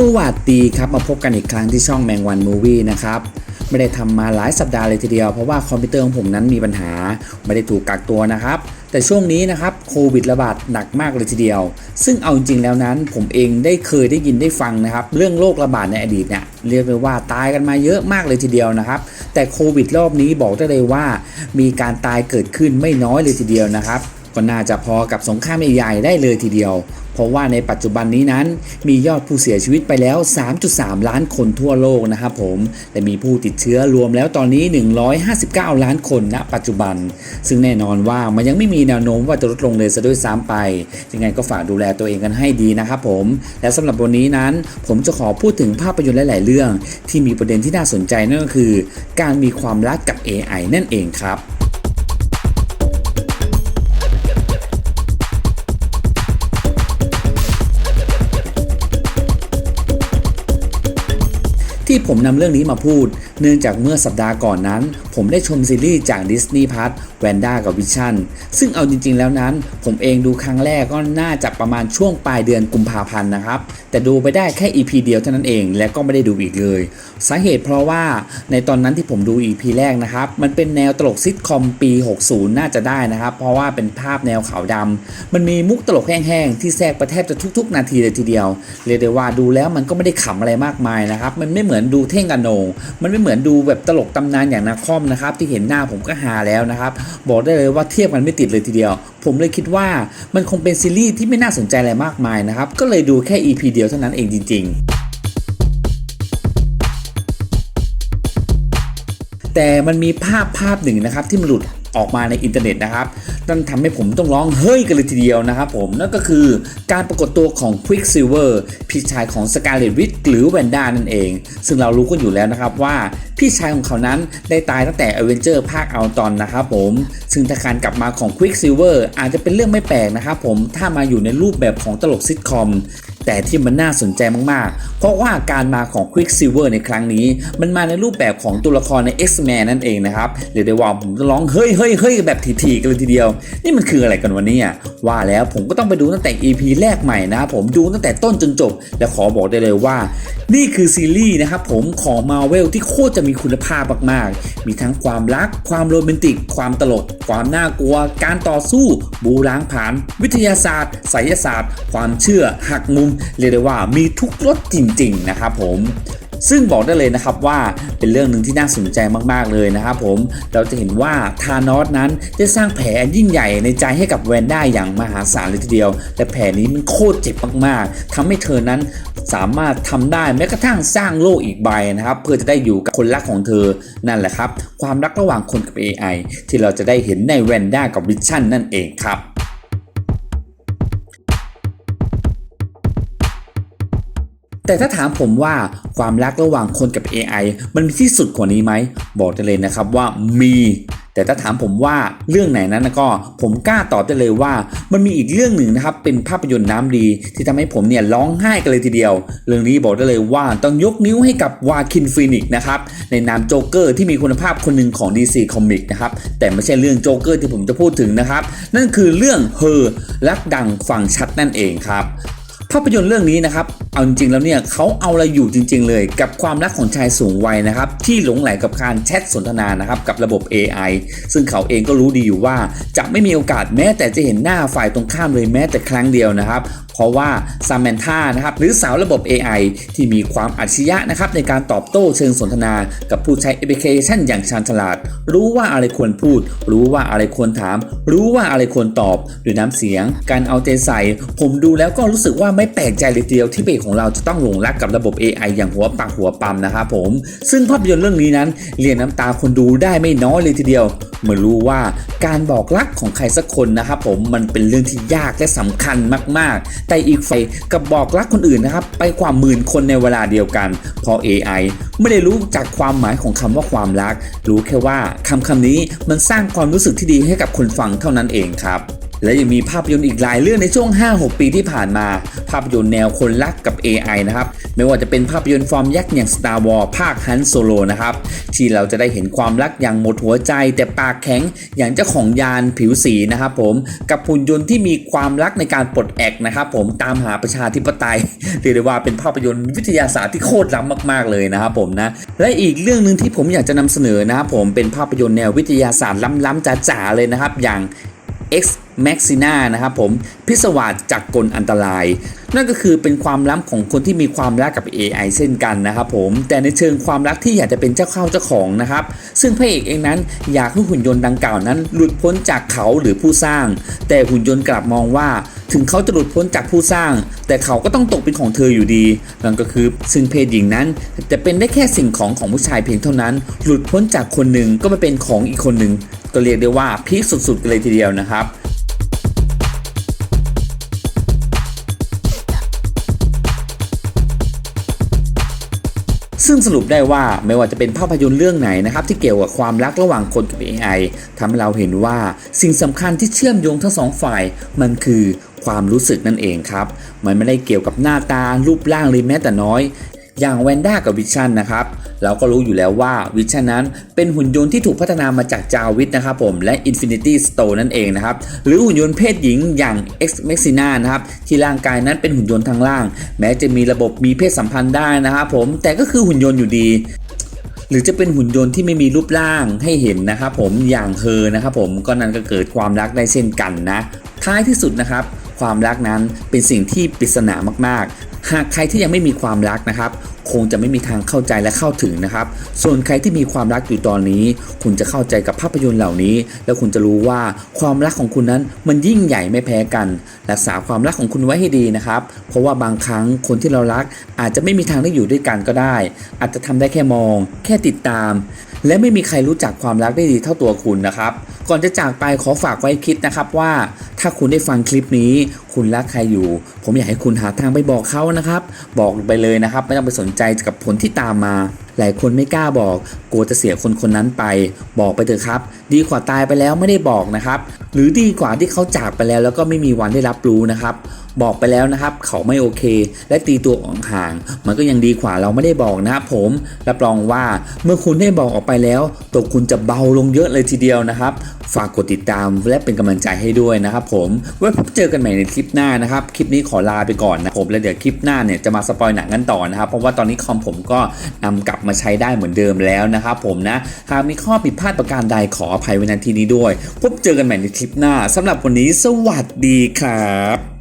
สวัสดีครับมาพบกันอีกครั้งที่ช่องแมงวันมูวี่นะครับไม่ได้ทำมาหลายสัปดาห์เลยทีเดียวเพราะว่าคอมพิวเตอร์ของผมนั้นมีปัญหา ไม่ได้ถูกกักตัวนะครับ แต่ช่วงนี้นะครับโควิดระบาดหนักมากเลยทีเดียว ซึ่งเอาจริงๆแล้วนั้นผมเองได้เคยได้ยินได้ฟังนะครับ เรื่องโรคระบาดในอดีตเนี่ยเรียกได้ว่าตายกันมาเยอะมากเลยทีเดียวนะครับ แต่โควิดรอบนี้บอกได้เลยว่า มีการตายเกิดขึ้นไม่น้อยเลยทีเดียวนะครับ ก็น่าจะพอกับสงครามใหญ่ๆได้เลยทีเดียว เพราะว่าในปัจจุบันนี้นั้นมียอดผู้เสียชีวิตไปแล้ว 3.3 ล้านคนทั่วโลกนะครับผมและมีผู้ติดเชื้อรวมแล้วตอนนี้ 159 ล้านคนณปัจจุบัน ซึ่งแน่นอนว่ามันยังไม่มีแนวโน้มว่าจะลดลงเลยซะด้วยซ้ำไป ยังไงก็ฝากดูแลตัวเองกันให้ดีนะครับผม และสำหรับวันนี้นั้น ผมจะขอพูดถึงภาพยนตร์หลาย ๆ เรื่อง ที่มีประเด็นที่น่าสนใจนั่นก็คือ การมีความรักกับ AI นั่นเองครับ ที่ผมนำเรื่องนี้มาพูด เนื่องจากเมื่อสัปดาห์ก่อนนั้น ผมได้ชมซีรีส์จาก Disney p l u s แวนด้ากับวิชั่นซึ่งเอาจริงๆแล้วนั้น ผมเองดูครั้งแรกก็น่าจะประมาณช่วงปลายเดือนกุมภาพันธ์นะครับ แต่ดูไปได้แค่ EP เดียวเท่านั้นเอง และก็ไม่ได้ดูอีกเลย สาเหตุเพราะว่าในตอนนั้นที่ผมดู EP แรกนะครับ มันเป็นแนวตลกซิทคอมปี 60 น่าจะได้นะครับ เพราะว่าเป็นภาพแนวขาวดำมันมีมุกตลกแห้งๆที่แทรกประแทบจะทุก ๆ นาทีเลยทีเดียวเรียกได้ว่าดูแล้วมันก็ไม่ได้ขำอะไรมากมายนะครับมันไม่เหมือนดูเท่งกันโหนงมันไม่เหมือนดูแบบตลกตำนานอย่างนาคอมนะครับที่เห็นหน้าผมก็หาแล้วนะครับ บอกได้เลยว่าเทียบกันไม่ติดเลยทีเดียว ผมเลยคิดว่ามันคงเป็นซีรีส์ที่ไม่น่าสนใจอะไรมากมายนะครับก็เลยดูแค่ EP เดียวเท่านั้นเองจริง ๆแต่มันมีภาพภาพหนึ่งนะครับที่มันหลุด ออกมาในอินเทอร์เน็ตนะครับนั่นทำให้ผมต้องร้องเฮ้ยกันเลยทีเดียวนะครับผมนั่นก็คือการปรากฏตัวของ Quicksilver พี่ชายของ Scarlet Witch หรือแวนด้านั่นเอง ซึ่งเรารู้กันอยู่แล้วนะครับว่าพี่ชายของเขานั้นได้ตายตั้งแต่ Avenger ภาคเอาตอนนะครับผม ซึ่งถ้าการกลับมาของ Quicksilver อาจจะเป็นเรื่องไม่แปลกนะครับผมถ้ามาอยู่ในรูปแบบของตลกซิทคอม แต่ที่มันน่าสนใจมากๆ เพราะว่าการมาของ Quicksilver ในครั้งนี้ มันมาในรูปแบบของตัวละครใน X-Men นั่นเองนะครับเรียกได้ว่าผมจะร้องเฮ้ยเฮ้ยเฮ้ยแบบถี่ๆกันเลยทีเดียว นี่มันคืออะไรกันวันนี้ว่าแล้วผมก็ต้องไปดูตั้งแต่ EP แรกใหม่นะผมดูตั้งแต่ต้นจนจบ และขอบอกได้เลยว่า นี่คือซีรีส์นะครับผมของ Marvel ที่โคตรจะมีคุณภาพมากๆ มีทั้งความรัก ความโรแมนติก ความตลก ความน่ากลัว การต่อสู้ บูล้างผลาญวิทยาศาสตร์ไสยศาสตร์ ความเชื่อหักมุมเรียกได้ว่ามีทุกรสจริงๆนะครับผมซึ่งบอกได้เลยนะครับว่าเป็นเรื่องหนึ่งที่น่าสนใจมากๆเลยนะครับผมเราจะเห็นว่าธานอสนั้นได้สร้างแผลยิ่งใหญ่ในใจให้กับแวนด้าอย่างมหาศาลเลยทีเดียว แต่แผลนี้มันโคตรเจ็บมากๆทำให้เธอนั้นสามารถทำได้แม้กระทั่งสร้างโลกอีกใบนะครับเพื่อจะได้อยู่กับคนรักของเธอนั่นแหละครับ ความรักระหว่างคนกับ AI ที่เราจะได้เห็นในแวนด้ากับวิชั่นนั่นเองครับ แต่ถ้าถามผมว่าความรักระหว่างคนกับ AI มันมีที่สุดกว่านี้ไหม บอกได้เลยนะครับว่ามี แต่ถ้าถามผมว่าเรื่องไหนนั้นก็ผมกล้าตอบได้เลยว่า มันมีอีกเรื่องหนึ่งนะครับ เป็นภาพยนตร์น้ำดี ที่ทำให้ผมเนี่ยร้องไห้กันเลยทีเดียว เรื่องนี้บอกได้เลยว่าต้องยกนิ้วให้กับวาคินฟีนิกซ์นะครับ ในนามโจ๊กเกอร์ที่มีคุณภาพคนหนึ่งของ DC Comic นะครับ แต่ไม่ใช่เรื่องโจ๊กเกอร์ที่ผมจะพูดถึงนะครับ นั่นคือเรื่องเฮอรักดังฟังชัดนั่นเองครับ ภาพยนตร์เรื่องนี้นะครับ เอาจริงๆแล้วเนี่ยเขาเอาอะไรอยู่จริง ๆ เลยกับความรักของชายสูงวัยนะครับ ที่หลงไหลกับการแชทสนทนานะครับกับระบบ AI ซึ่งเขาเองก็รู้ดีอยู่ว่าจะไม่มีโอกาสแม้แต่จะเห็นหน้าฝ่ายตรงข้ามเลยแม้แต่ครั้งเดียวนะครับ เพราะว่าซาม a นธานะครับหรือสาวระบบ AI ที่มีความอัจฉริยะนะครับในการตอบโต้เชิงสนทนา กับผู้ใช้แอปพลิเคชันอย่างชาญฉลาด รู้ว่าอะไรควรพูด รู้ว่าอะไรควรถาม รู้ว่าอะไรควรตอบด้วยน้ำเสียง การเอาใจใส่ ผมดูแล้วก็รู้สึกว่าไม่แปลกใจเลยทีเดียวที่เบรของเราจะต้องหลงรักกับระบบ AI อย่างหัวปักหัวปั๊มนะครับผม ซึ่งภาพยนตร์เรื่องนี้นั้นเรียนน้ำตาคนดูได้ไม่น้อยเลยทีเดียวเมื่อรู้ว่าการบอกรักของใครสักคนนะครับผมมันเป็นเรื่องที่ยากและสำคัญมากแต่อีกฝ่ายกับบอกรักคนอื่นนะครับ ไปกว่าหมื่นคนในเวลาเดียวกันเพราะ AI ไม่ได้รู้จากความหมายของคำว่าความรัก รู้แค่ว่าคำคำนี้มันสร้างความรู้สึกที่ดีให้กับคนฟังเท่านั้นเองครับ และยังมีภาพยนตร์อีกหลายเรื่องในช่วง 5-6 ปีที่ผ่านมา ภาพยนตร์แนวคนรักกับ AI นะครับ ไม่ว่าจะเป็นภาพยนตร์ฟอร์มยักษ์อย่าง Star Wars ภาค Han Solo นะครับ ที่เราจะได้เห็นความรักอย่างหมดหัวใจ แต่ปากแข็งอย่างเจ้าของยานผิวสีนะครับผม กับหุ่นยนต์ที่มีความรักในการปลดแอกนะครับผมตามหาประชาธิปไตยเรียกได้ว่าเป็นภาพยนตร์วิทยาศาสตร์ที่โคตรล้ำมาก ๆเลยนะครับผมนะและอีกเรื่องหนึ่งที่ผมอยากจะนำเสนอนะครับผมเป็นภาพยนตร์แนววิทยาศาสตร์ล้ำๆจ๋าๆเลยนะครับอย่าง X Maxina นะครับผมพิศวาสจากกลอันตราย นั่นก็คือเป็นความล้ำของคนที่มีความรักกับ AI เช่นกันนะครับผมแต่ในเชิงความรักที่อยากจะเป็นเจ้าเข้าเจ้าของนะครับ ซึ่งพระเอกเองนั้นอยากให้หุ่นยนต์ดังกล่าวนั้น หลุดพ้นจากเขาหรือผู้สร้าง แต่หุ่นยนต์กลับมองว่า ถึงเขาจะหลุดพ้นจากผู้สร้าง แต่เขาก็ต้องตกเป็นของเธออยู่ดีนั่นก็คือซึ่งเพศหญิงนั้นจะเป็นได้แค่สิ่งของของผู้ชายเพียงเท่านั้น หลุดพ้นจากคนหนึ่งก็มาเป็นของอีกคนหนึ่งก็เรียกได้ว่าพีคสุดๆกันเลยทีเดียวนะครับ ซึ่งสรุปได้ว่าไม่ว่าจะเป็นภาพยนตร์เรื่องไหนนะครับที่เกี่ยวกับความรักระหว่างคนกับ AI ทำให้เราเห็นว่าสิ่งสำคัญที่เชื่อมโยงทั้งสองฝ่าย มันคือความรู้สึกนั่นเองครับ มันไม่ได้เกี่ยวกับหน้าตารูปร่างเลยแม้แต่น้อย อย่างแวนด้ากับวิชั่นนะครับ เราก็รู้อยู่แล้วว่าวิชั่นนั้นเป็นหุ่นยนต์ที่ถูกพัฒนามาจากจาวิทนะครับผมและ Infinity Stone นั่นเองนะครับ หรือหุ่นยนต์เพศหญิงอย่าง X Machina นะครับ ที่ร่างกายนั้นเป็นหุ่นยนต์ทางล่าง แม้จะมีระบบมีเพศสัมพันธ์ได้นะครับผมแต่ก็คือหุ่นยนต์อยู่ดีหรือจะเป็นหุ่นยนต์ที่ไม่มีรูปร่างให้เห็นนะครับผมอย่างเธอนะครับผมก็นั้นก็เกิดความรักได้เช่นกันนะ ท้ายที่สุดนะครับ ความรักนั้นเป็นสิ่งที่ปริศนามากๆ หากใครที่ยังไม่มีความรักนะครับ คงจะไม่มีทางเข้าใจและเข้าถึงนะครับ ส่วนใครที่มีความรักอยู่ตอนนี้ คุณจะเข้าใจกับภาพยนตร์เหล่านี้ แล้วคุณจะรู้ว่าความรักของคุณนั้นมันยิ่งใหญ่ไม่แพ้กัน รักษาความรักของคุณไว้ให้ดีนะครับ เพราะว่าบางครั้งคนที่เรารัก อาจจะไม่มีทางได้อยู่ด้วยกันก็ได้ อาจจะทำได้แค่มอง แค่ติดตาม และไม่มีใครรู้จักความรักได้ดีเท่าตัวคุณนะครับ ก่อนจะจากไปขอฝากไว้คิดนะครับว่า ถ้าคุณได้ฟังคลิปนี้ คุณรักใครอยู่ ผมอยากให้คุณหาทางไปบอกเขานะครับ บอกไปเลยนะครับ ไม่ต้องไปสนใจกับผลที่ตามมา หลายคนไม่กล้าบอกกลัวจะเสียคนคนนั้นไป บอกไปเถอะครับ ดีกว่าตายไปแล้วไม่ได้บอกนะครับ หรือดีกว่าที่เขาจากไปแล้วแล้วก็ไม่มีวันได้รับรู้นะครับ บอกไปแล้วนะครับ เขาไม่โอเค และตีตัวออกห่าง มันก็ยังดีกว่าเราไม่ได้บอกนะครับผมรับรองว่าเมื่อคุณได้บอกออกไปแล้ว ตัวคุณจะเบาลงเยอะเลยทีเดียวนะครับ ฝากกดติดตามและเป็นกำลังใจให้ด้วยนะครับ ผมไว้พบเจอกันใหม่ในคลิปหน้านะครับคลิปนี้ขอลาไปก่อนนะผมแล้วเดี๋ยวคลิปหน้าเนี่ยจะมาสปอยหนังกันต่อนะครับ เพราะว่าตอนนี้คอมผมก็นำกลับมาใช้ได้เหมือนเดิมแล้วนะครับผมนะ หากมีข้อผิดพลาดประการใดขออภัยไว้ในที่นี้ด้วย พบเจอกันใหม่ในคลิปหน้าสำหรับวันนี้สวัสดีครับ